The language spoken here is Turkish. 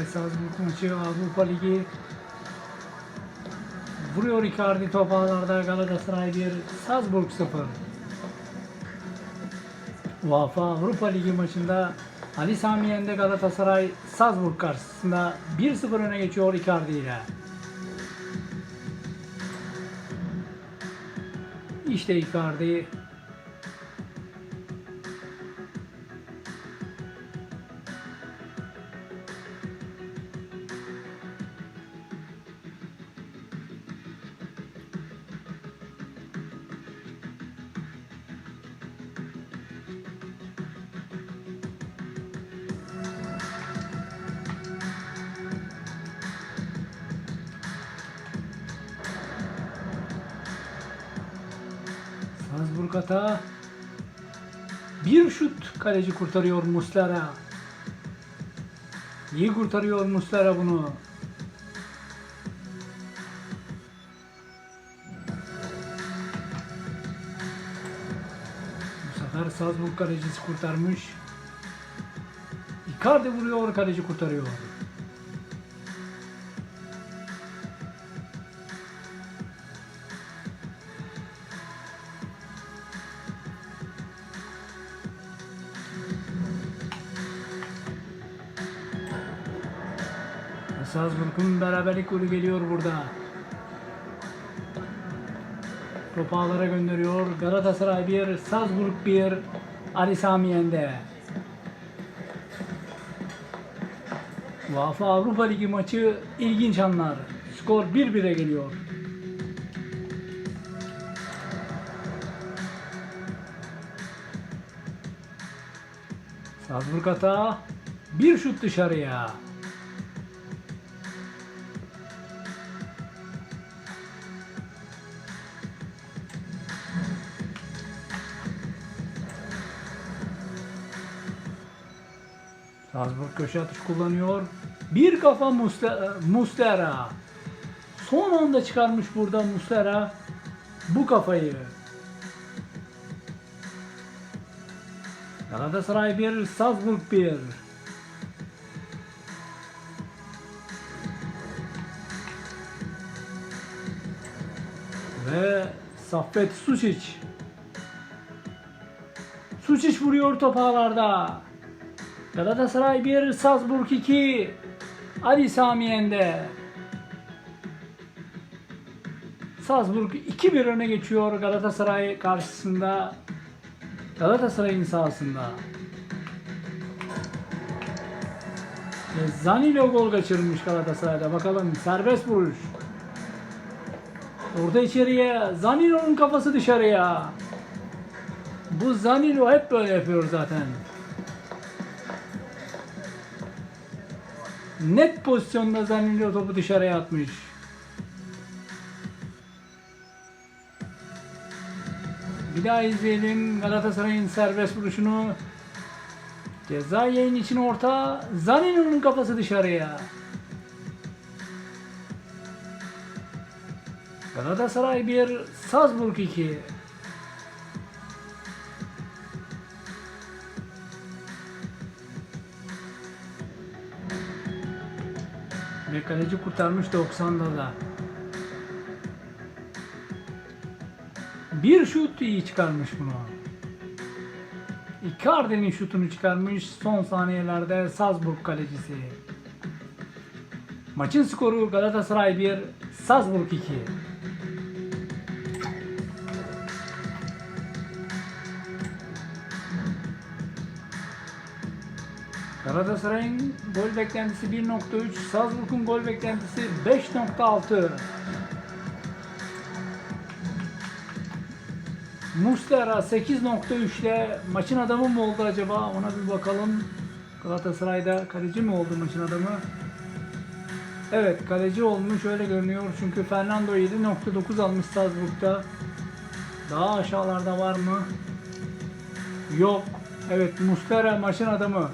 Evet Salzburg maçı Avrupa Ligi. Vuruyor Icardi top ağlarda Galatasaray 1, Salzburg 0. UEFA Avrupa Ligi maçında Ali Sami Yen'de Galatasaray Salzburg karşısında 1-0 öne geçiyor Icardi ile. İşte Icardi Salzburg. Bir şut kaleci kurtarıyor Muslera. İyi kurtarıyor Muslera bunu. Bu sefer Salzburg kalecisi kurtarmış. Icardi vuruyor, kaleci kurtarıyor. Salzburg'un beraberlik golü geliyor burada. Topu ağlara gönderiyor. Galatasaray 1, Salzburg 1, Ali Sami Yen'de. UEFA Avrupa Ligi maçı ilginç anlar. Skor 1-1'e geliyor. Salzburg hata. Bir şut dışarıya. Salzburg köşe atış kullanıyor. Bir kafa Musle- Muslera. Son anda çıkarmış burada Muslera bu kafayı. Galatasaray 1, Salzburg 1. Ve Saffet Suçic. Suçic vuruyor top ağlarda. Galatasaray 1, Salzburg 2. Ali Sami Yen'de. Salzburg 2-1 öne geçiyor Galatasaray karşısında. Galatasaray'ın sahasında. Zanilo gol kaçırmış Galatasaray'da. Bakalım serbest vuruş. Orada içeriye Zanilo'nun kafası dışarıya. Bu Zanilo hep böyle yapıyor zaten. Net pozisyonda Zanilo topu dışarıya atmış. Bir daha izleyelim Galatasaray'ın serbest vuruşunu. Ceza yayın için orta. Zanino'nun kafası dışarıya. Galatasaray 1, Salzburg 2. Kaleci kurtarmış 90'da da. Bir şut iyi çıkarmış bunu. Icardi'nin şutunu çıkarmış son saniyelerde Salzburg kalecisi. Maçın skoru Galatasaray 1, Salzburg 2. Galatasaray'ın gol beklentisi 1.3, Salzburg'un gol beklentisi 5.6. Muslera 8.3 ile maçın adamı mı oldu acaba? Ona bir bakalım. Galatasaray'da kaleci mi oldu maçın adamı? Evet kaleci olmuş öyle görünüyor. Çünkü Fernando 7.9 almış Salzburg'da. Daha aşağılarda var mı? Yok. Evet Muslera maçın adamı.